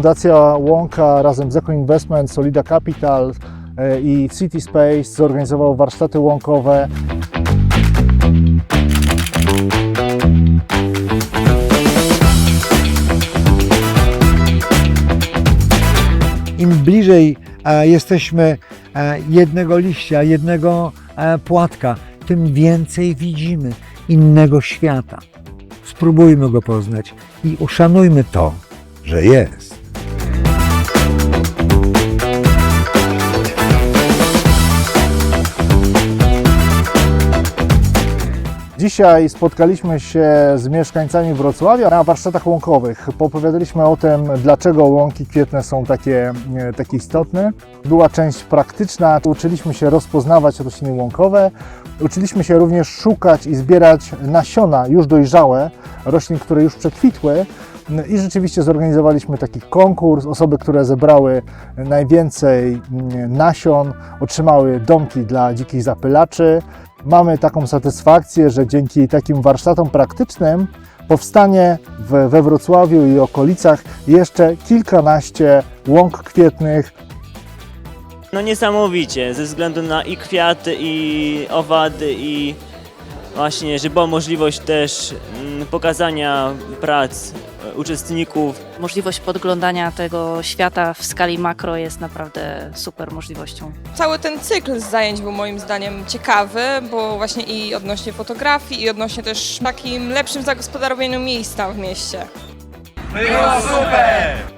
Fundacja Łąka razem z Eco Investment, Solida Capital e, i City Space zorganizował warsztaty łąkowe. Im bliżej e, jesteśmy e, jednego liścia, jednego płatka, tym więcej widzimy innego świata. Spróbujmy go poznać i uszanujmy to, że jest. Dzisiaj spotkaliśmy się z mieszkańcami Wrocławia na warsztatach łąkowych. Popowiadaliśmy o tym, dlaczego łąki kwietne są takie, e, takie istotne. Była część praktyczna, uczyliśmy się rozpoznawać rośliny łąkowe. Uczyliśmy się również szukać i zbierać nasiona już dojrzałe, roślin, które już przekwitły. I rzeczywiście zorganizowaliśmy taki konkurs. Osoby, które zebrały najwięcej mm, nasion, otrzymały domki dla dzikich zapylaczy. Mamy taką satysfakcję, że dzięki takim warsztatom praktycznym powstanie w, we Wrocławiu i okolicach jeszcze kilkanaście łąk kwietnych, No niesamowicie, ze względu na i kwiaty, i owady, i właśnie, że była możliwość też mm, pokazania prac uczestników. Możliwość podglądania tego świata w skali makro jest naprawdę super możliwością. Cały ten cykl zajęć był moim zdaniem ciekawy, bo właśnie i odnośnie fotografii, i odnośnie też takim lepszym zagospodarowaniu miejsca w mieście. Było super!